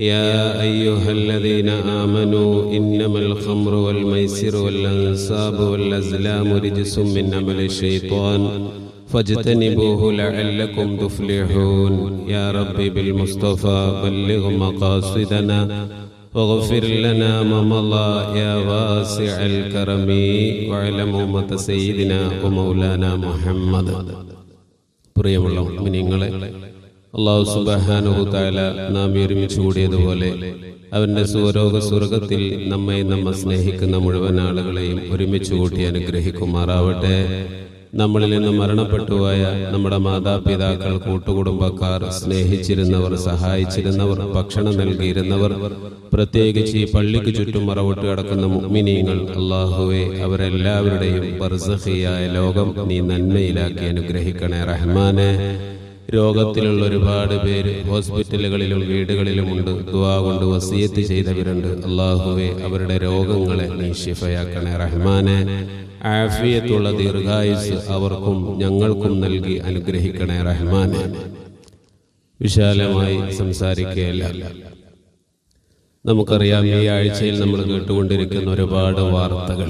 يا أيها الذين آمنوا إنما الخمر والميسر والأنصاب والأزلام رجس من عمل الشيطان فاجتنبوه لعلكم تفلحون يا ربي بالمصطفى بلغ مقاصدنا واغفر لنا ما مضى يا واسع الكرم واعلم أمة سيدنا ومولانا محمد പ്രിയമുള്ള മിനിങ്ങളെ അള്ളാഹു സുബാനുഹു താല നാം ഒരുമിച്ച് കൂടിയതുപോലെ അവന്റെ സ്വരോഗ സ്വർഗത്തിൽ നമ്മെ നമ്മെ സ്നേഹിക്കുന്ന മുഴുവൻ ആളുകളെയും ഒരുമിച്ച് കൂട്ടി അനുഗ്രഹിക്കുമാറാവട്ടെ. നമ്മളിൽ നിന്ന് മരണപ്പെട്ടുപോയ നമ്മുടെ മാതാപിതാക്കൾ കൂട്ടുകുടുംബക്കാർ സ്നേഹിച്ചിരുന്നവർ സഹായിച്ചിരുന്നവർ ഭക്ഷണം നൽകിയിരുന്നവർ പ്രത്യേകിച്ച് ഈ പള്ളിക്ക് ചുറ്റും മറവിട്ട് കിടക്കുന്ന മുഗ്മിനീങ്ങൾ അള്ളാഹുവെ അവരെല്ലാവരുടെയും ബർസഹിയായ ലോകം നീ നന്മയിലാക്കി അനുഗ്രഹിക്കണേ റഹ്മാനെ. രോഗത്തിലുള്ള ഒരുപാട് പേര് ഹോസ്പിറ്റലുകളിലും വീടുകളിലുമുണ്ട്. ദുവാ കൊണ്ട് വസീയത്ത് ചെയ്തവരുണ്ട്. അള്ളാഹുവെ അവരുടെ രോഗങ്ങളെ നീ ഷിഫയാക്കണേ റഹ്മാനെ ആഫിയത്തുള്ള ദീർഘായുസ് അവർക്കും ഞങ്ങൾക്കും നൽകി അനുഗ്രഹിക്കണേ. റഹ്മാനെ. വിശാലമായി സംസാരിക്കുകയല്ല. നമുക്കറിയാം ഈ ആഴ്ചയിൽ നമ്മൾ കേട്ടുകൊണ്ടിരിക്കുന്ന ഒരുപാട് വാർത്തകൾ.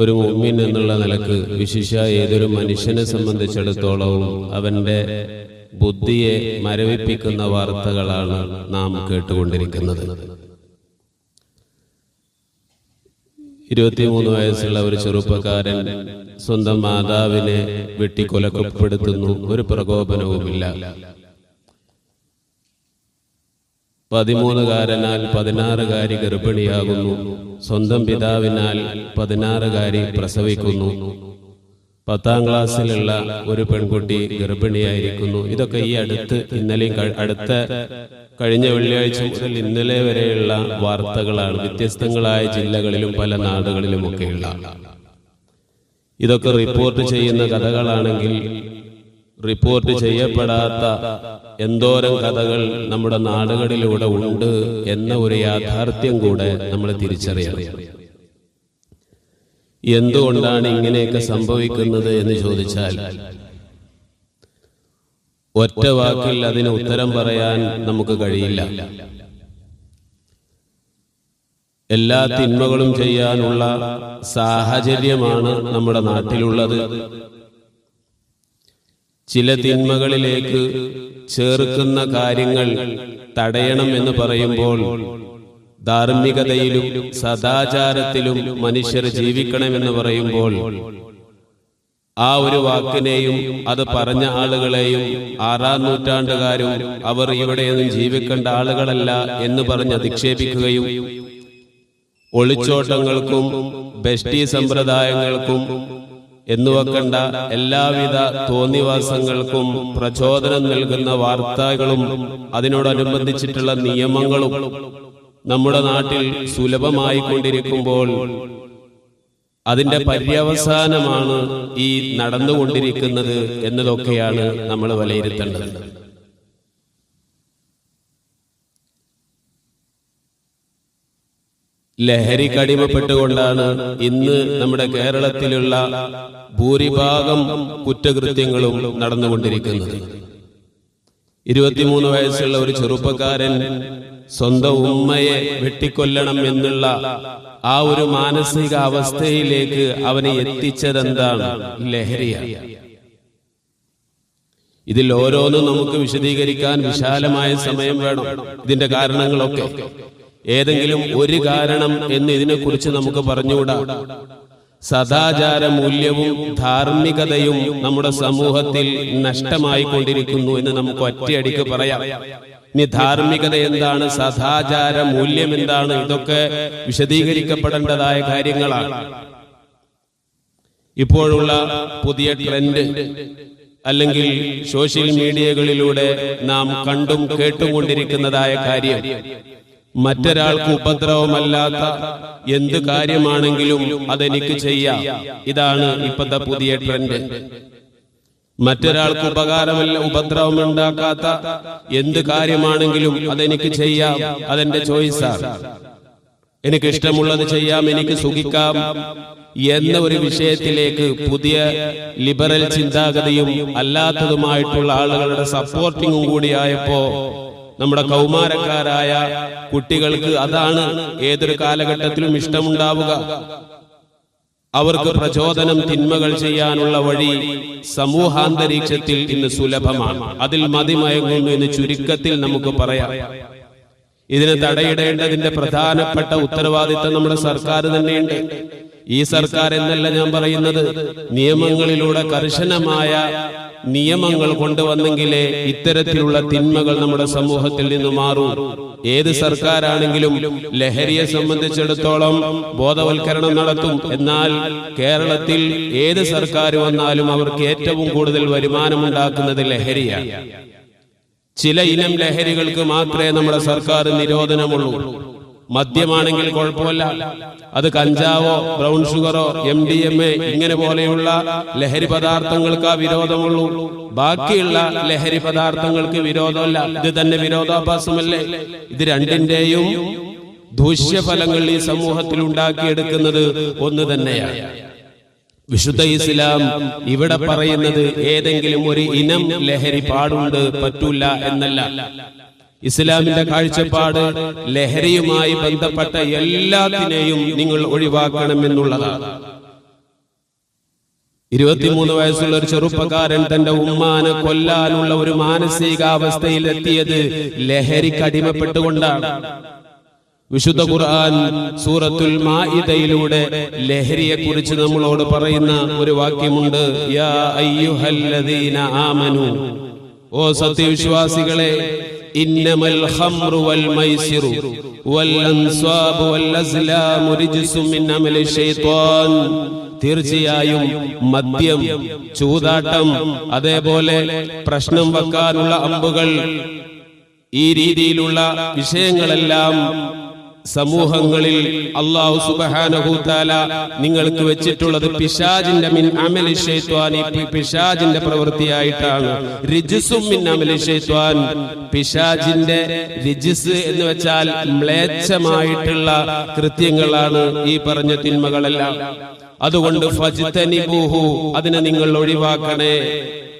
ഒരു മുമ്മിൻ എന്നുള്ള നിലയ്ക്ക് വിശിഷ ഏതൊരു മനുഷ്യനെ സംബന്ധിച്ചിടത്തോളവും അവന്റെ ബുദ്ധിയെ മരവിപ്പിക്കുന്ന വാർത്തകളാണ് നാം കേട്ടുകൊണ്ടിരിക്കുന്നത്. ഇരുപത്തിമൂന്ന് വയസ്സുള്ള ഒരു ചെറുപ്പക്കാരൻ സ്വന്തം മാതാവിനെ വെട്ടിക്കൊലക്കപ്പെടുത്തുന്നു. ഒരു പ്രകോപനവുമില്ല. പതിമൂന്നുകാരനാൽ പതിനാറുകാരി ഗർഭിണിയാകുന്നു. സ്വന്തം പിതാവിനാൽ പതിനാറുകാരി പ്രസവിക്കുന്നു. പത്താം ക്ലാസ്സിലുള്ള ഒരു പെൺകുട്ടി ഗർഭിണിയായിരിക്കുന്നു. ഇതൊക്കെ ഈ അടുത്ത് ഇന്നലെയും അടുത്ത കഴിഞ്ഞ വെള്ളിയാഴ്ച മുതൽ ഇന്നലെ വരെയുള്ള വാർത്തകളാണ്. വ്യത്യസ്തങ്ങളായ ജില്ലകളിലും പല നാടുകളിലുമൊക്കെയുള്ള. ഇതൊക്കെ റിപ്പോർട്ട് ചെയ്യുന്ന കഥകളാണെങ്കിൽ റിപ്പോർട്ട് ചെയ്യപ്പെടാത്ത എന്തോരം കഥകൾ നമ്മുടെ നാടുകളിലൂടെ ഉണ്ട് എന്ന ഒരു യാഥാർത്ഥ്യം കൂടെ നമ്മൾ തിരിച്ചറിയണം. എന്തുകൊണ്ടാണ് ഇങ്ങനെയൊക്കെ സംഭവിക്കുന്നത് എന്ന് ചോദിച്ചാൽ ഒറ്റ വാക്കിൽ അതിന് ഉത്തരം പറയാൻ നമുക്ക് കഴിയില്ല. എല്ലാ തിന്മകളും ചെയ്യാനുള്ള സാഹചര്യമാണ് നമ്മുടെ നാട്ടിലുള്ളത്. ചില തിന്മകളിലേക്ക് ചേർക്കുന്ന കാര്യങ്ങൾ തടയണം എന്ന് പറയുമ്പോൾ ധാർമ്മികതയിലും സദാചാരത്തിലും മനുഷ്യർ ജീവിക്കണമെന്ന് പറയുമ്പോൾ ആ ഒരു വാക്കിനെയും അത് പറഞ്ഞ ആളുകളെയും ആറാം നൂറ്റാണ്ടുകാരും അവർ ഇവിടെയൊന്നും ജീവിക്കേണ്ട ആളുകളല്ല എന്ന് പറഞ്ഞ് അധിക്ഷേപിക്കുകയും ഒളിച്ചോട്ടങ്ങൾക്കും ബെസ്റ്റി സമ്പ്രദായങ്ങൾക്കും എന്നുവെക്കണ്ട എല്ലാവിധ തോന്നിവാസങ്ങൾക്കും പ്രചോദനം നൽകുന്ന വാർത്തകളും അതിനോടനുബന്ധിച്ചിട്ടുള്ള നിയമങ്ങളും നമ്മുടെ നാട്ടിൽ സുലഭമായി കൊണ്ടിരിക്കുമ്പോൾ അതിന്റെ പര്യവസാനമാണ് ഈ നടന്നുകൊണ്ടിരിക്കുന്നത് എന്നതൊക്കെയാണ് നമ്മൾ വിലയിരുത്തേണ്ടത്. ലഹരി കടിമപ്പെട്ടുകൊണ്ടാണ് ഇന്ന് നമ്മുടെ കേരളത്തിലുള്ള ഭൂരിഭാഗം കുറ്റകൃത്യങ്ങളും നടന്നുകൊണ്ടിരിക്കുന്നത്. ഇരുപത്തിമൂന്ന് വയസ്സുള്ള ഒരു ചെറുപ്പക്കാരൻ സ്വന്തം ഉമ്മയെ വെട്ടിക്കൊല്ലണം എന്നുള്ള ആ ഒരു മാനസിക അവസ്ഥയിലേക്ക് അവനെ എത്തിച്ചതെന്താണ്? ലഹരിയാണ്. ഇതിൽ ഓരോന്നും നമുക്ക് വിശദീകരിക്കാൻ വിശാലമായ സമയം വേണം. ഇതിന്റെ കാരണങ്ങളൊക്കെ. ഏതെങ്കിലും ഒരു കാരണം എന്ന് ഇതിനെക്കുറിച്ച് നമുക്ക് പറഞ്ഞുകൂടാ? സദാചാര മൂല്യവും ധാർമ്മികതയും നമ്മുടെ സമൂഹത്തിൽ നഷ്ടമായി കൊണ്ടിരിക്കുന്നു എന്ന് നമുക്ക് ഒറ്റയടിക്ക് പറയാം. ഇനി ധാർമ്മികത എന്താണ്? സദാചാര മൂല്യം എന്താണ്? ഇതൊക്കെ വിശദീകരിക്കപ്പെടേണ്ടതായ കാര്യങ്ങളാണ്. ഇപ്പോഴുള്ള പുതിയ ട്രെൻഡ് അല്ലെങ്കിൽ സോഷ്യൽ മീഡിയകളിലൂടെ നാം കണ്ടും കേട്ടുകൊണ്ടിരിക്കുന്നതായ കാര്യം. മറ്റൊരാൾക്ക് ഉപദ്രവമല്ലാത്ത എന്ത് കാര്യമാണെങ്കിലും അതെനിക്ക് ചെയ്യാം. ഇതാണ് ഇപ്പോഴത്തെ പുതിയ ട്രെൻഡ്. മറ്റൊരാൾക്ക് ഉപകാരമല്ല ഉപദ്രവം ഉണ്ടാക്കാത്ത എന്ത് കാര്യമാണെങ്കിലും അതെനിക്ക് ചെയ്യാം. അതെന്റെ ചോയ്സാണ് എനിക്ക് ഇഷ്ടമുള്ളത് ചെയ്യാം. എനിക്ക് സുഖിക്കാം. എന്ന ഒരു വിഷയത്തിലേക്ക് പുതിയ ലിബറൽ ചിന്താഗതിയും അല്ലാത്തതുമായിട്ടുള്ള ആളുകളുടെ സപ്പോർട്ടിങ്ങും കൂടിയായപ്പോ നമ്മുടെ കൗമാരക്കാരായ കുട്ടികൾക്ക് അതാണ് ഏതൊരു കാലഘട്ടത്തിലും ഇഷ്ടമുണ്ടാവുക. അവർക്ക് പ്രചോദനം തിന്മകൾ ചെയ്യാനുള്ള വഴി സമൂഹാന്തരീക്ഷത്തിൽ ഇന്ന് സുലഭമാണ്. അതിൽ മതിമയങ്ങുന്നു എന്ന് ചുരുക്കത്തിൽ നമുക്ക് പറയാം. ഇതിന് തടയിടേണ്ടതിന്റെ പ്രധാനപ്പെട്ട ഉത്തരവാദിത്തം നമ്മുടെ സർക്കാർ തന്നെയുണ്ട്. ഈ സർക്കാർ എന്നല്ല ഞാൻ പറയുന്നത്. നിയമങ്ങളിലൂടെ കർശനമായ നിയമങ്ങൾ കൊണ്ടുവന്നെങ്കിലേ ഇത്തരത്തിലുള്ള തിന്മകൾ നമ്മുടെ സമൂഹത്തിൽ നിന്ന് മാറൂ. ഏത് സർക്കാരാണെങ്കിലും ലഹരിയെ സംബന്ധിച്ചിടത്തോളം ബോധവൽക്കരണം നടത്തും. എന്നാൽ കേരളത്തിൽ ഏത് സർക്കാർ വന്നാലും അവർക്ക് ഏറ്റവും കൂടുതൽ വരുമാനമുണ്ടാക്കുന്നത് ലഹരിയാണ്. ചില ഇനം ലഹരികൾക്ക് മാത്രമേ നമ്മുടെ സർക്കാർ നിരോധനമുള്ളൂ. മദ്യമാണെങ്കിൽ കുഴപ്പമില്ല. അത് കഞ്ചാവോ ബ്രൗൺ ഷുഗറോ എം ഡി എം എ ഇങ്ങനെ പോലെയുള്ള ലഹരി പദാർത്ഥങ്ങൾക്ക് ആ വിരോധമുള്ളൂ. ബാക്കിയുള്ള ലഹരി പദാർത്ഥങ്ങൾക്ക് വിരോധമല്ല. ഇത് തന്നെ വിരോധാഭാസമല്ലേ? ഇത് രണ്ടിന്റെയും ദൂഷ്യഫലങ്ങൾ ഈ സമൂഹത്തിൽ ഉണ്ടാക്കിയെടുക്കുന്നത് ഒന്ന് തന്നെയാണ്. വിശുദ്ധ ഇസ്ലാം ഇവിടെ പറയുന്നത് ഏതെങ്കിലും ഒരു ഇനം ലഹരി പാടുണ്ട് പറ്റൂല എന്നല്ല. ഇസ്ലാമിന്റെ കാഴ്ചപ്പാട് ലഹരിയുമായി ബന്ധപ്പെട്ട എല്ലാത്തിനെയും നിങ്ങൾ ഒഴിവാക്കണമെന്നുള്ളതാണ് ഇരുപത്തിമൂന്ന് വയസ്സുള്ള ഒരു ചെറുപ്പക്കാരൻ തന്റെ ഉമ്മാനെ കൊല്ലാനുള്ള ഒരു മാനസികാവസ്ഥയിൽ എത്തിയത് ലഹരിക്ക് അടിമപ്പെട്ടുകൊണ്ടാണ്. വിശുദ്ധ ഖുർആൻ സൂറത്തുൽ മാഇദയിലൂടെ ലഹരിയെ കുറിച്ച് നമ്മളോട് പറയുന്ന ഒരു വാക്യമുണ്ട്. യാ അയ്യുഹല്ലദീന ആമനു. ഓ സത്യവിശ്വാസികളെ ഇന്നമൽ الخمر والميسر والأنصاب വൽ رجس من عمل الشيطان. തീർച്ചയായും മദ്യം ചൂതാട്ടം അതേപോലെ പ്രശ്നം വെക്കാനുള്ള അമ്പുകൾ ഈ രീതിയിലുള്ള വിഷയങ്ങളെല്ലാം സമൂഹങ്ങളിൽ അള്ളാഹു സുബഹാനഹൂത്താല നിങ്ങൾക്ക് വെച്ചിട്ടുള്ളത് പിശാജിന്റെ മിൻ അമലി പിശാജിന്റെ പ്രവൃത്തിയായിട്ടാണ്. റിജിസും മിൻ അമലി പിശാജിന്റെ റിജിസ് എന്ന് വെച്ചാൽ മ്ലേച്ഛമായിട്ടുള്ള കൃത്യങ്ങളാണ് ഈ പറഞ്ഞ തിന്മകളെല്ലാം. അതുകൊണ്ട് ഫജ്തനിബൂഹു അതിനെ നിങ്ങൾ ഒഴിവാക്കണേ.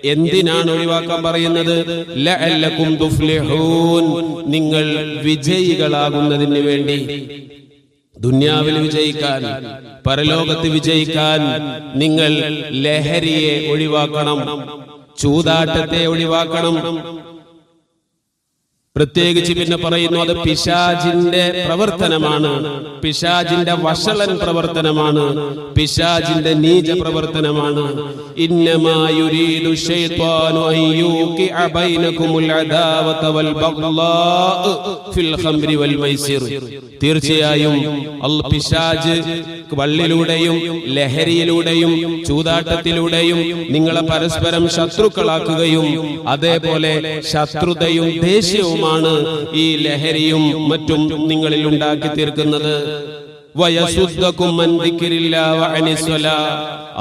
എന്തിനാണ് ഒഴിവാക്കാൻ പറയുന്നത്? നിങ്ങൾ വിജയികളാകുന്നതിന് വേണ്ടി. ദുന്യാവിൽ വിജയിക്കാൻ പരലോകത്ത് വിജയിക്കാൻ നിങ്ങൾ ലഹരിയെ ഒഴിവാക്കണം ചൂതാട്ടത്തെ ഒഴിവാക്കണം പ്രത്യേകിച്ച് പിന്നെ പറയുന്നു അത് പിശാജിന്റെ പ്രവർത്തനമാണ്. പിശാജിന്റെ വഷളൻ പ്രവർത്തനമാണ്. പിശാജിന്റെ നീച പ്രവർത്തനമാണ്. തീർച്ചയായും പിശാജ് വള്ളിലൂടെയും ലഹരിയിലൂടെയും ചൂതാട്ടത്തിലൂടെയും നിങ്ങളെ പരസ്പരം ശത്രുക്കളാക്കുകയും അതേപോലെ ശത്രുതയും ദേഷ്യവുമാണ് ഈ ലഹരിയും മറ്റും നിങ്ങളിൽ ഉണ്ടാക്കി തീർക്കുന്നത്.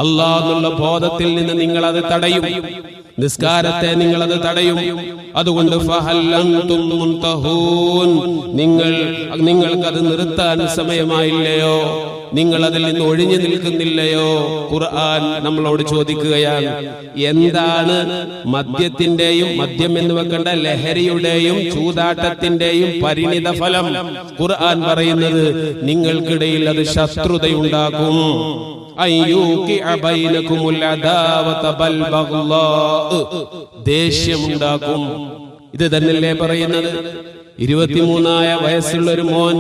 അള്ളാന്നുള്ള ബോധത്തിൽ നിന്ന് നിങ്ങൾ അത് തടയും. നിസ്കാരത്തെ നിങ്ങൾ അത് തടയും. അതുകൊണ്ട് നിങ്ങൾ നിങ്ങൾക്കത് നിർത്താൻ സമയമായില്ലയോ? നിങ്ങൾ അതിൽ നിന്ന് ഒഴിഞ്ഞു നിൽക്കുന്നില്ലയോ? ഖുർആൻ നമ്മളോട് ചോദിക്കുകയാണ് എന്താണ് മദ്യത്തിന്റെയും മദ്യം എന്ന് വെക്കേണ്ട ലഹരിയുടെയും ചൂതാട്ടത്തിന്റെയും പരിണിത ഫലം? ഖുർആൻ പറയുന്നത് നിങ്ങൾക്കിടയിൽ അത് ശത്രുതയുണ്ടാക്കും. ദേഷ്യമുണ്ടാക്കും. ഇത് തന്നെയല്ലേ പറയുന്നത്? ഇരുപത്തിമൂന്നായ വയസ്സുള്ള ഒരു മോൻ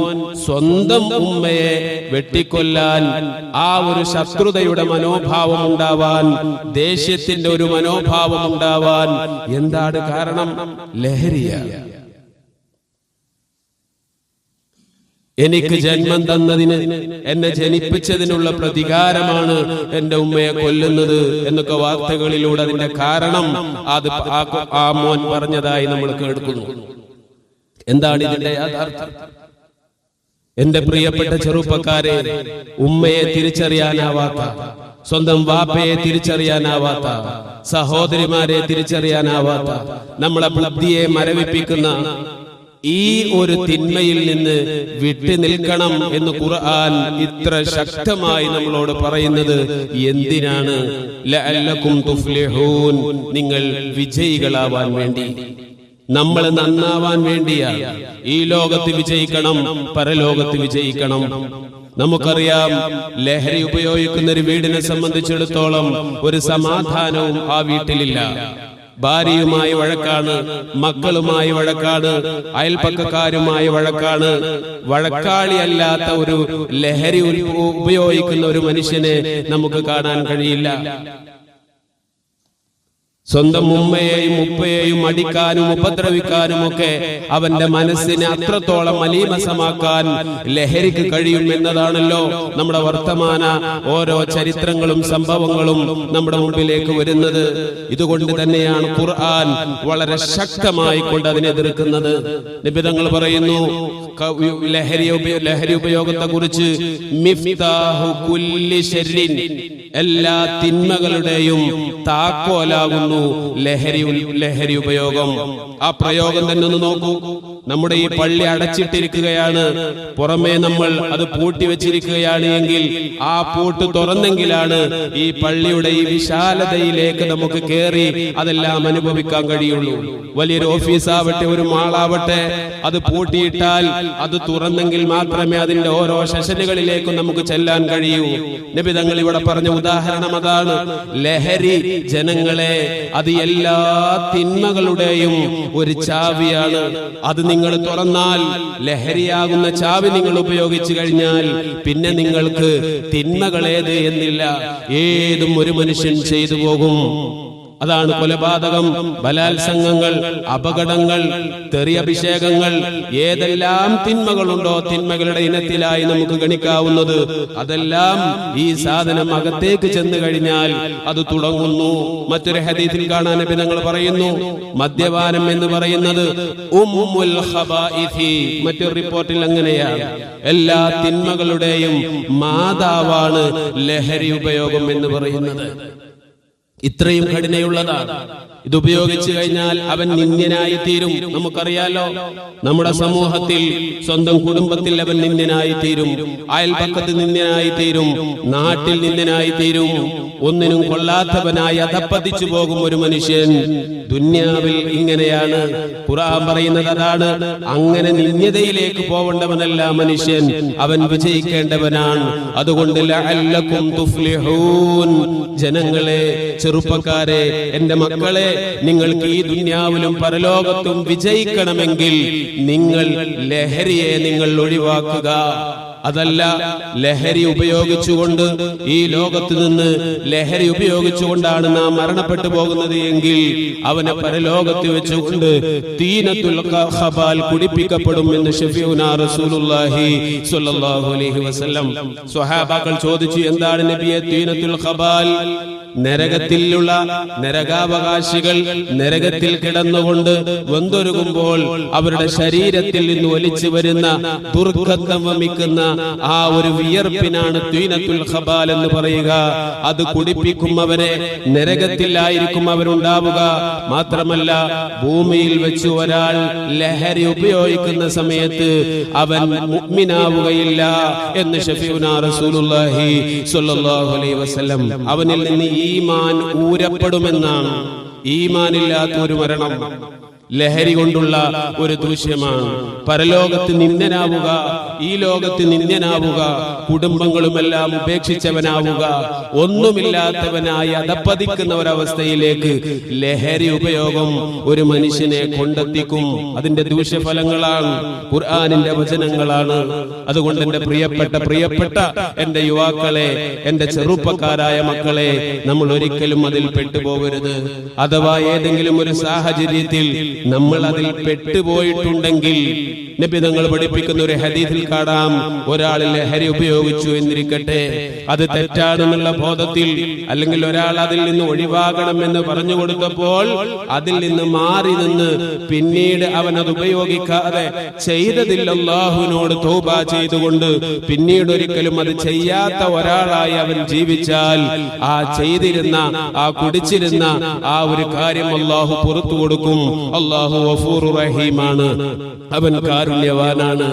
സ്വന്തം ഉമ്മയെ വെട്ടിക്കൊല്ലാൻ ആ ഒരു ശത്രുതയുടെ മനോഭാവം ഉണ്ടാവാൻ ദേഷ്യത്തിന്റെ ഒരു മനോഭാവം ഉണ്ടാവാൻ എന്താണ് കാരണം? ലഹരിയാണ്. എനിക്ക് ജന്മം തന്നതിന് എന്നെ ജനിപ്പിച്ചതിനുള്ള പ്രതികാരമാണ് എന്റെ ഉമ്മയെ കൊല്ലുന്നത് എന്നൊക്കെ വാർത്തകളിലൂടെ അതിന്റെ കാരണം അത് ആ- മോൻ പറഞ്ഞതായി നമ്മൾ കേൾക്കുന്നു. എന്താണ് ഇതിന്റെ യാഥാർത്ഥ്യം? എന്റെ പ്രിയപ്പെട്ട ചെറുപ്പക്കാരെ ഉമ്മയെ തിരിച്ചറിയാനാവാത്ത സ്വന്തം വാപ്പയെ തിരിച്ചറിയാനാവാത്ത സഹോദരിമാരെ തിരിച്ചറിയാനാവാത്ത നമ്മളെ ബുദ്ധിയെ മരവിപ്പിക്കുന്ന ഈ ഒരു തിന്മയിൽ നിന്ന് വിട്ടു നിൽക്കണം എന്ന് ഖുർആൻ ഇത്ര ശക്തമായി നമ്മളോട് പറയുന്നത് എന്തിനാണ്? നിങ്ങൾ വിജയികളാവാൻ വേണ്ടി. നമ്മൾ നന്നാവാൻ വേണ്ടിയാണ് ഈ ലോകത്ത് വിജയിക്കണം പരലോകത്ത് വിജയിക്കണം. നമുക്കറിയാം ലഹരി ഉപയോഗിക്കുന്ന ഒരു വീടിനെ സംബന്ധിച്ചിടത്തോളം ഒരു സമാധാനവും ആ വീട്ടിലില്ല. ഭാര്യയുമായി വഴക്കാണ് മക്കളുമായി വഴക്കാണ് അയൽപ്പക്കക്കാരുമായി വഴക്കാണ്. വഴക്കാളിയല്ലാത്ത ഒരു ലഹരി ഉപയോഗിക്കുന്ന ഒരു മനുഷ്യനെ നമുക്ക് കാണാൻ കഴിയില്ല. സ്വന്തം ഉമ്മയെയും ഉപ്പയെയും അടിക്കാനും ഉപദ്രവിക്കാനും ഒക്കെ അവന്റെ മനസ്സിനെ അത്രത്തോളം മലീമസമാക്കാൻ ലഹരിക്ക് കഴിയും എന്നതാണല്ലോ നമ്മുടെ വർത്തമാന ഓരോ ചരിത്രങ്ങളും സംഭവങ്ങളും നമ്മുടെ മുമ്പിലേക്ക് വരുന്നത്. ഇതുകൊണ്ട് തന്നെയാണ് ഖുർആൻ വളരെ ശക്തമായി കൊണ്ട് അതിനെ എതിർക്കുന്നത്. നിബിതങ്ങൾ പറയുന്നു ലഹരി ലഹരി ഉപയോഗത്തെ കുറിച്ച് എല്ലാ തിന്മകളുടെയും താക്കോലാകുന്നു ലഹരി ലഹരി ഉപയോഗം. ആ പ്രയോഗം തന്നെ ഒന്ന് നോക്കൂ. നമ്മുടെ ഈ പള്ളി അടച്ചിട്ടിരിക്കുകയാണ്. പുറമേ നമ്മൾ അത് പൂട്ടി വെച്ചിരിക്കുകയാണ് എങ്കിൽ ആ പൂട്ട് തുറന്നെങ്കിലാണ് ഈ പള്ളിയുടെ ഈ വിശാലതയിലേക്ക് നമുക്ക് കയറി അതെല്ലാം അനുഭവിക്കാൻ കഴിയുള്ളൂ. വലിയൊരു ഓഫീസാവട്ടെ ഒരു മാളാവട്ടെ അത് പൂട്ടിയിട്ടാൽ അത് തുറന്നെങ്കിൽ മാത്രമേ അതിന്റെ ഓരോ സെഷനുകളിലേക്കും നമുക്ക് ചെല്ലാൻ കഴിയൂ. നബിതങ്ങൾ ഇവിടെ പറഞ്ഞ ഉദാഹരണം അതാണ്. ലഹരി ജനങ്ങളെ അത് എല്ലാ തിന്മകളുടെയും ഒരു ചാവിയാണ്. അത് നിങ്ങൾ തുറന്നാൽ ലഹരിയാകുന്ന ചാവി നിങ്ങൾ ഉപയോഗിച്ചു കഴിഞ്ഞാൽ പിന്നെ നിങ്ങൾക്ക് തിന്മകളേത് എന്നില്ല. ഏതും ഒരു മനുഷ്യൻ ചെയ്തു പോകും. അതാണ് കൊലപാതകം ബലാത്സംഗങ്ങൾ അപകടങ്ങൾ തെറിയഭിഷേകങ്ങൾ ഏതെല്ലാം തിന്മകളുണ്ടോ തിന്മകളുടെ ഇനത്തിലായി നമുക്ക് ഗണിക്കാവുന്നത്? അതെല്ലാം ഈ സാധനം അകത്തേക്ക് ചെന്ന് കഴിഞ്ഞാൽ അത് തുടങ്ങുന്നു. മറ്റൊരു ഹദീസിൽ കാണാൻ നബി തങ്ങൾ പറയുന്നു. മദ്യപാനം എന്ന് പറയുന്നത്. മറ്റൊരു റിപ്പോർട്ടിൽ അങ്ങനെയാണ്. എല്ലാ തിന്മകളുടെയും മാതാവാണ് ലഹരി ഉപയോഗം എന്ന് പറയുന്നത്. ഇത്രയും കഠിനയുള്ളതാണ്. ഇത് ഉപയോഗിച്ചു കഴിഞ്ഞാൽ അവൻ നിന്ദ്യനായി തീരും നമുക്കറിയാലോ നമ്മുടെ സമൂഹത്തിൽ സ്വന്തം കുടുംബത്തിൽ അവൻ നിന്ദ്യനായി തീരും അയൽപക്കത്ത് നിന്ദ്യനായി തീരും നാട്ടിൽ നിന്ദ്യനായി തീരും ഒന്നിനും കൊള്ളാത്തവനായി അധപ്പതിച്ചു പോകും ഒരു മനുഷ്യൻ. ദുന്യാവിൽ ഇങ്ങനെയാണ്. ഖുറാൻ പറയുന്നത് അതാണ്. അങ്ങനെ നിന്ദ്യതയിലേക്ക് പോവേണ്ടവനല്ല മനുഷ്യൻ. അവൻ വിജയിക്കേണ്ടവനാണ്. അതുകൊണ്ട് ജനങ്ങളെ ചെറുപ്പക്കാരെ എന്റെ മക്കളെ നിങ്ങൾക്ക് ഈ ദുന്യാവിലും പരലോകത്തും വിജയിക്കണമെങ്കിൽ നിങ്ങൾ ലഹരിയെ നിങ്ങൾ ഒഴിവാക്കുക. അതല്ല ലഹരി ഉപയോഗിച്ചുകൊണ്ട് ഈ ലോകത്ത് നിന്ന് ലഹരി ഉപയോഗിച്ചുകൊണ്ടാണ് നാം മരണപ്പെട്ടു പോകുന്നത് എങ്കിൽ അവനെ പരലോകത്ത് വെച്ചുകൊണ്ട് തീനത്തുൽ ഖബാൽ കുടിപ്പിക്കപ്പെടും എന്ന് ഷഫീഉന റസൂലുള്ളാഹി സ്വല്ലല്ലാഹു അലൈഹി വസല്ലം സ്വഹാബാക്കൾ ചോദിച്ചു എന്താണ് നബിയെ തീനത്തുൽ ഖബാൽ നരകത്തിലുള്ള നരകാവകാശികൾ നരകത്തിൽ കിടന്നുകൊണ്ട് വെന്തൊരുകുമ്പോൾ അവരുടെ ശരീരത്തിൽ നിന്ന് ഒലിച്ചു വരുന്ന ദുർഗന്ധം വമിക്കുന്ന ആ ഒരു വിയർപ്പിനാണ് ത്വീനത്തുൽ ഖബാൽ എന്ന് പറയുക. അത് കുടിപ്പിക്കും അവരെ നരകത്തിലായിരിക്കും അവരുണ്ടാവുക മാത്രമല്ല ഭൂമിയിൽ വെച്ച് ഒരാൾ ലഹരി ഉപയോഗിക്കുന്ന സമയത്ത് അവൻ മുഗ്മിനാവുകയില്ല എന്ന് ഷഫീഉന റസൂലുള്ളാഹി സ്വല്ലല്ലാഹു അലൈഹി വസല്ലം അവനിൽ നിന്ന് ഈമാൻ ഊരപ്പെടുമെന്നാണ്. ഈമാനില്ലാത്ത ഒരു മരണം. ലഹരി കൊണ്ടുള്ള ഒരു ദൂഷ്യമാണ് പരലോകത്ത് നിന്ദനാവുക ഈ ലോകത്ത് നിന്ദനാവുക കുടുംബങ്ങളുമെല്ലാം ഉപേക്ഷിച്ചവനാവുക ഒന്നുമില്ലാത്തവനായി അതപ്പതിക്കുന്ന ഒരവസ്ഥയിലേക്ക് ലഹരി ഉപയോഗം ഒരു മനുഷ്യനെ കൊണ്ടെത്തിക്കും. അതിന്റെ ദൂഷ്യഫലങ്ങളാണ് ഖുർആാനിന്റെ വചനങ്ങളാണ്. അതുകൊണ്ട് എന്റെ പ്രിയപ്പെട്ട പ്രിയപ്പെട്ട എന്റെ യുവാക്കളെ എന്റെ ചെറുപ്പക്കാരായ മക്കളെ നമ്മൾ ഒരിക്കലും അതിൽ പെട്ടുപോകരുത്. അഥവാ ഏതെങ്കിലും ഒരു സാഹചര്യത്തിൽ നമ്മൾ അതിൽ പെട്ടുപോയിട്ടുണ്ടെങ്കിൽ നബി തങ്ങൾ പഠിപ്പിക്കുന്ന ഒരു ഹദീസിൽ കാണാം. ഒരാളിൽ ലഹരി ഉപയോഗിച്ചു എന്നിരിക്കട്ടെ. അത് തെറ്റാണെന്നുള്ള ബോധത്തിൽ അല്ലെങ്കിൽ ഒരാൾ അതിൽ നിന്ന് ഒഴിവാകണം എന്ന് പറഞ്ഞു കൊടുത്തപ്പോൾ അതിൽ നിന്ന് മാറി നിന്ന് പിന്നീട് അവൻ അത് ഉപയോഗിക്കാതെ ചെയ്തതിൽ അള്ളാഹുവിനോട് തോബ ചെയ്തുകൊണ്ട് പിന്നീട് ഒരിക്കലും അത് ചെയ്യാത്ത ഒരാളായി അവൻ ജീവിച്ചാൽ ആ ചെയ്തിരുന്ന ആ കുടിച്ചിരുന്ന ആ ഒരു കാര്യം അള്ളാഹു പുറത്തു കൊടുക്കും. അള്ളാഹു റഹീമാണ് അവൻ കാരുണ്യവാനാണ്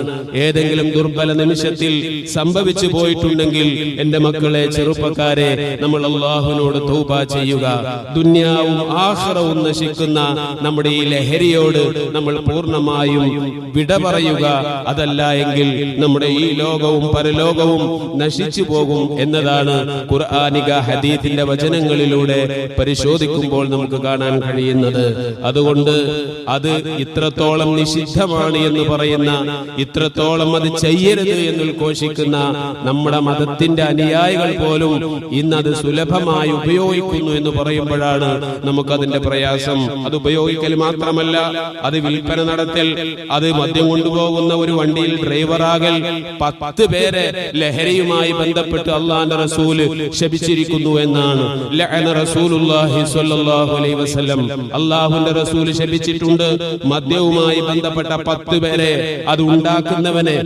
ഏതെങ്കിലും ദുർബല നിമിഷത്തിൽ സംഭവിച്ചു പോയിട്ടുണ്ടെങ്കിൽ എന്റെ മക്കളെ ചെറുപ്പക്കാരെ നമ്മൾ അള്ളാഹുവിനോട് തൗബ ചെയ്യുക. ദുന്യാവും ആഹ്റവും നശിക്കുന്ന നമ്മുടെ ഈ ലഹരിയോട് നമ്മൾ പൂർണമായും വിട പറയുക. അതല്ല എങ്കിൽ നമ്മുടെ ഈ ലോകവും പരലോകവും നശിച്ചു പോകും എന്നതാണ് ഖുർആാനിക ഹദീത്തിന്റെ വചനങ്ങളിലൂടെ പരിശോധിക്കുമ്പോൾ നമുക്ക് കാണാൻ കഴിയുന്നത്. അതുകൊണ്ട് അത് ഇത്രത്തോളം നിഷിദ്ധമാണ് എന്ന് പറയുന്ന ഇത്രത്തോളം അത് ചെയ്യരുത് എന്ന് ഉദ്ഘോഷിക്കുന്ന നമ്മുടെ മതത്തിന്റെ അനുയായികൾ പോലും ഇന്ന് അത് സുലഭമായി ഉപയോഗിക്കുന്നു എന്ന് പറയുമ്പോഴാണ് നമുക്കതിന്റെ പ്രയാസം. അത് ഉപയോഗിക്കൽ മാത്രമല്ല അത് വിൽപ്പന നടത്തൽ അത് മദ്യം കൊണ്ടുപോകുന്ന ഒരു വണ്ടിയിൽ ഡ്രൈവറാകൽ പത്ത് പേരെ ലഹരിയുമായി ബന്ധപ്പെട്ട് അള്ളാന്റെ റസൂൽ ശപിച്ചിരിക്കുന്നു എന്നാണ്. അള്ളാഹുന്റെ റസൂൽ ശപിച്ചിട്ടുണ്ട്. മദ്യവുമായി ബന്ധപ്പെട്ട പത്ത് പേരെ അത് ഉണ്ടാക്കുന്നവനെ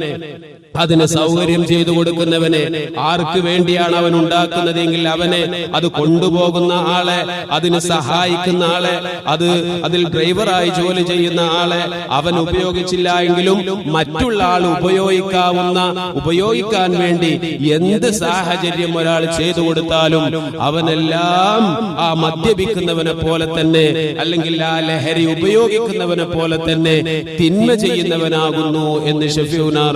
അതിന് സൗകര്യം ചെയ്തു കൊടുക്കുന്നവനെ ആർക്ക് വേണ്ടിയാണ് അവൻ ഉണ്ടാക്കുന്നതെങ്കിൽ അവനെ അത് കൊണ്ടുപോകുന്ന ആളെ അതിന് സഹായിക്കുന്ന ആളെ അത് അതിൽ ഡ്രൈവറായി ജോലി ചെയ്യുന്ന ആളെ അവൻ ഉപയോഗിച്ചില്ല എങ്കിലും മറ്റുള്ള ആൾ ഉപയോഗിക്കാവുന്ന ഉപയോഗിക്കാൻ വേണ്ടി എന്ത് സാഹചര്യം ഒരാൾ ചെയ്തു കൊടുത്താലും അവനെല്ലാം ആ മദ്യപിക്കുന്നവനെ പോലെ തന്നെ അല്ലെങ്കിൽ ആ ലഹരി ഉപയോഗിക്കുന്നവനെ പോലെ തന്നെ തിന്മ ചെയ്യുന്നവനാകുന്നു എന്ന്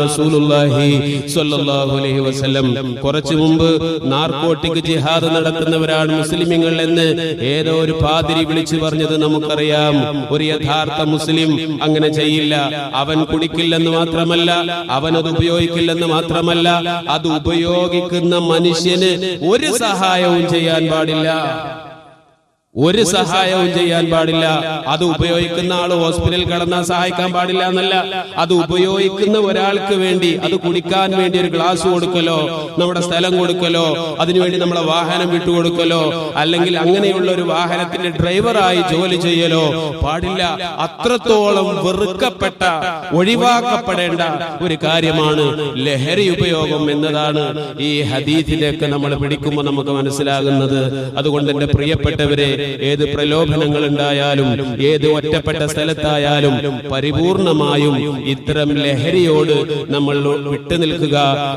റസൂലുള്ളാഹി സ്വല്ലല്ലാഹു അലൈഹി വസല്ലം കുറച്ചു മുമ്പ് നാർക്കോട്ടിക് ജിഹാദ് നടത്തുന്നവരാണ് മുസ്ലിമുകൾ എന്ന് ഏതോ ഒരു പാതിരി വിളിച്ചു പറഞ്ഞത് നമുക്കറിയാം. ഒരു യഥാർത്ഥ മുസ്ലിം അങ്ങനെ ചെയ്യില്ല. അവൻ കുടിക്കില്ലെന്ന് മാത്രമല്ല അവൻ അത് ഉപയോഗിക്കില്ലെന്ന് മാത്രമല്ല അത് ഉപയോഗിക്കുന്ന മനുഷ്യന് ഒരു സഹായവും ചെയ്യാൻ പാടില്ല. ഒരു സഹായവും ചെയ്യാൻ പാടില്ല. അത് ഉപയോഗിക്കുന്ന ആൾ ഹോസ്പിറ്റലിൽ കിടന്നാൽ സഹായിക്കാൻ പാടില്ല എന്നല്ല. അത് ഉപയോഗിക്കുന്ന ഒരാൾക്ക് വേണ്ടി അത് കുടിക്കാൻ വേണ്ടി ഒരു ഗ്ലാസ് കൊടുക്കലോ നമ്മുടെ സ്ഥലം കൊടുക്കലോ അതിനുവേണ്ടി നമ്മളെ വാഹനം വിട്ടുകൊടുക്കലോ അല്ലെങ്കിൽ അങ്ങനെയുള്ള ഒരു വാഹനത്തിന്റെ ഡ്രൈവറായി ജോലി ചെയ്യലോ? പാടില്ല. അത്രത്തോളം വെറുക്കപ്പെട്ട ഒഴിവാക്കപ്പെടേണ്ട ഒരു കാര്യമാണ് ലഹരി ഉപയോഗം എന്നതാണ് ഈ ഹദീദിലേക്ക് നമ്മൾ പിടിക്കുമ്പോൾ നമുക്ക് മനസ്സിലാകുന്നത്. അതുകൊണ്ട് എന്റെ പ്രിയപ്പെട്ടവരെ ഏത് പ്രലോഭനങ്ങൾ ഉണ്ടായാലും ഏത് ഒറ്റപ്പെട്ട സ്ഥലത്തായാലും പരിപൂർണമായും ഇത്തരം ലഹരിയോട് നമ്മൾ വിട്ടുനിൽക്കുക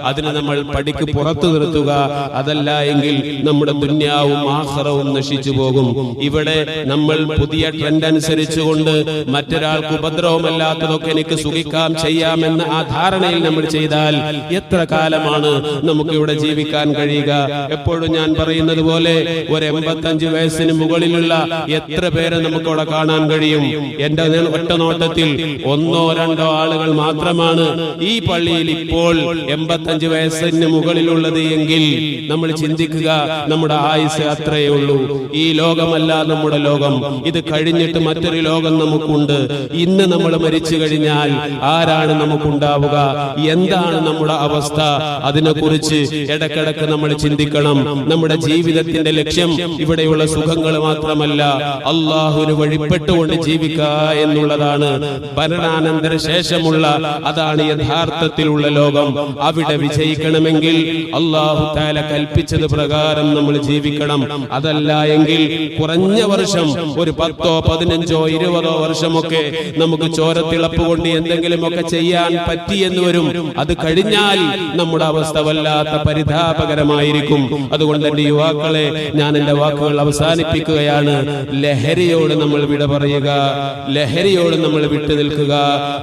അതിനെ നമ്മൾ പടിക്ക് പുറത്തു നിർത്തുക അതല്ല എങ്കിൽ നമ്മുടെ ദുന്യാവും ആഹ്റവും നശിച്ചു പോകും. ഇവിടെ നമ്മൾ പുതിയ ട്രെൻഡ് അനുസരിച്ചുകൊണ്ട് മറ്റൊരാൾക്ക് ഉപദ്രവമല്ലാത്തതൊക്കെ എനിക്ക് സുഖിക്കാം ചെയ്യാമെന്ന ആ ധാരണയിൽ നമ്മൾ ചെയ്താൽ എത്ര കാലമാണ് നമുക്ക് ഇവിടെ ജീവിക്കാൻ കഴിയുക? എപ്പോഴും ഞാൻ പറയുന്നത് പോലെ ഒരു എൺപത്തഞ്ച് വയസ്സിന് മുകളിലുള്ള എത്ര പേരെ നമുക്ക് അവിടെ കാണാൻ കഴിയും? എന്റെ ഒറ്റ നോട്ടത്തിൽ ഒന്നോ രണ്ടോ ആളുകൾ മാത്രമാണ് ഈ പള്ളിയിൽ ഇപ്പോൾ എൺപത്തഞ്ച് വയസ്സിന് മുകളിലുള്ളത് എങ്കിൽ നമ്മൾ ചിന്തിക്കുക നമ്മുടെ ആയുസ് അത്രയേ ഉള്ളൂ. ഈ ലോകമല്ല നമ്മുടെ ലോകം. ഇത് കഴിഞ്ഞിട്ട് മറ്റൊരു ലോകം നമുക്കുണ്ട്. ഇന്ന് നമ്മൾ മരിച്ചു കഴിഞ്ഞാൽ ആരാണ് നമുക്കുണ്ടാവുക? എന്താണ് നമ്മുടെ അവസ്ഥ? അതിനെക്കുറിച്ച് ഇടക്കിടക്ക് നമ്മൾ ചിന്തിക്കണം. നമ്മുടെ ജീവിതത്തിന്റെ ലക്ഷ്യം ഇവിടെയുള്ള സുഖങ്ങൾ മാത്രമല്ല അള്ളാഹുവിന് വഴിപ്പെട്ടുകൊണ്ട് ജീവിക്കുക എന്നുള്ളതാണ് ഭരണാനന്തര ശേഷമുള്ള അതാണ് യഥാർത്ഥത്തിലുള്ള ലോകം. അവിടെ വിജയിക്കണമെങ്കിൽ അള്ളാഹു താല കൽപ്പിച്ചത് പ്രകാരം നമ്മൾ ജീവിക്കണം. അതല്ല എങ്കിൽ കുറഞ്ഞ വർഷം ഒരു പത്തോ പതിനഞ്ചോ ഇരുപതോ വർഷമൊക്കെ നമുക്ക് ചോരത്തിളപ്പ് കൊണ്ട് എന്തെങ്കിലുമൊക്കെ ചെയ്യാൻ പറ്റിയെന്ന് വരും. അത് കഴിഞ്ഞാൽ നമ്മുടെ അവസ്ഥ വല്ലാത്ത പരിതാപകരമായിരിക്കും. അതുകൊണ്ട് എന്റെ യുവാക്കളെ ഞാൻ എന്റെ വാക്കുകൾ അവസാനിപ്പിക്കുകയാണ് ലഹരിയോട് നമ്മൾ വിട പറയുക. ലഹരിയോട് നമ്മൾ വിട്ടു നിൽക്കുക.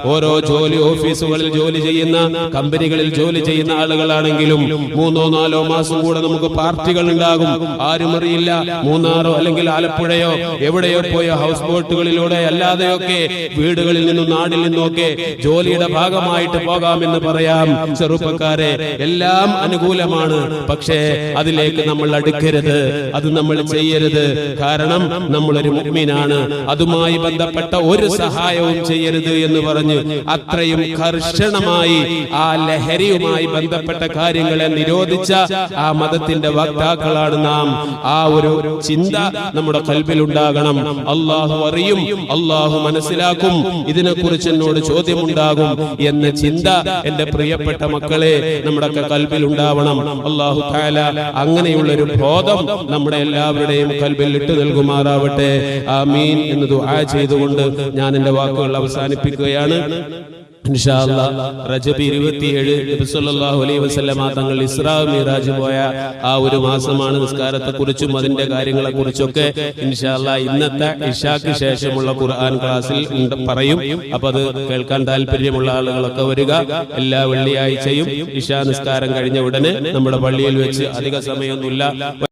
ഓരോ ജോലി ഓഫീസുകളിൽ ജോലി ചെയ്യുന്ന കമ്പനികളിൽ ജോലി ചെയ്യുന്ന ആളുകളാണെങ്കിലും മൂന്നോ നാലോ മാസം കൂടെ നമുക്ക് പാർട്ടികൾ ഉണ്ടാകും. ആരും അറിയില്ല. മൂന്നാറോ അല്ലെങ്കിൽ ആലപ്പുഴയോ എവിടെയോ പോയോ ഹൗസ് ബോട്ടുകളിലൂടെ അല്ലാതെയൊക്കെ വീടുകളിൽ നിന്നും നാടിൽ നിന്നൊക്കെ ജോലിയുടെ ഭാഗമായിട്ട് പോകാമെന്ന് പറയാം. ചെറുപ്പക്കാരെ എല്ലാം അനുകൂലമാണ്. പക്ഷേ അതിലേക്ക് നമ്മൾ അടുക്കരുത്. അത് നമ്മൾ ചെയ്യരുത്. കാരണം നമ്മൾ നമ്മളൊരു മുഗ്മീനാണ്. അതുമായി ബന്ധപ്പെട്ട ഒരു സഹായവും ചെയ്യരുത് എന്ന് പറഞ്ഞ് അത്രയും കർശനമായി ആ ലഹരിയുമായി ബന്ധപ്പെട്ട കാര്യങ്ങളെ നിരോധിച്ച ആ മതത്തിന്റെ വക്താക്കളാണ് നാം. ആ ഒരു ചിന്ത നമ്മുടെ കൽപ്പിൽ ഉണ്ടാകണം അള്ളാഹു അറിയും അള്ളാഹു മനസ്സിലാക്കും ഇതിനെക്കുറിച്ച് എന്നോട് ചോദ്യമുണ്ടാകും എന്ന ചിന്ത എന്റെ പ്രിയപ്പെട്ട മക്കളെ നമ്മുടെ കൽബിൽ ഉണ്ടാവണം അള്ളാഹു താല അങ്ങനെയുള്ള ഒരു ബോധം നമ്മുടെ എല്ലാവരുടെയും കൽബിൽ വിട്ടു നൽകുമാറാവട്ടെ ആമീൻ എന്ന് ദുആ ചെയ്തുകൊണ്ട് ഞാൻ എന്റെ വാക്കുകൾ അവസാനിപ്പിക്കുകയാണ്. റജബ് അലൈഹി തങ്ങൾ ഇസ്രാ മിറാജ് പോയ ആ ഒരു മാസമാണ് നിസ്കാരത്തെ കുറിച്ചും അതിന്റെ കാര്യങ്ങളെ കുറിച്ചൊക്കെ ഇൻഷാല്ല ഇന്നത്തെ ഇഷാക്ക് ശേഷമുള്ള ഖുർആൻ ക്ലാസ്സിൽ പറയും. അപ്പൊ അത് കേൾക്കാൻ താല്പര്യമുള്ള ആളുകളൊക്കെ വരിക. എല്ലാ വെള്ളിയാഴ്ചയും ഇഷാ നിസ്കാരം കഴിഞ്ഞ ഉടനെ നമ്മുടെ പള്ളിയിൽ വെച്ച് അധിക സമയമൊന്നുമില്ല.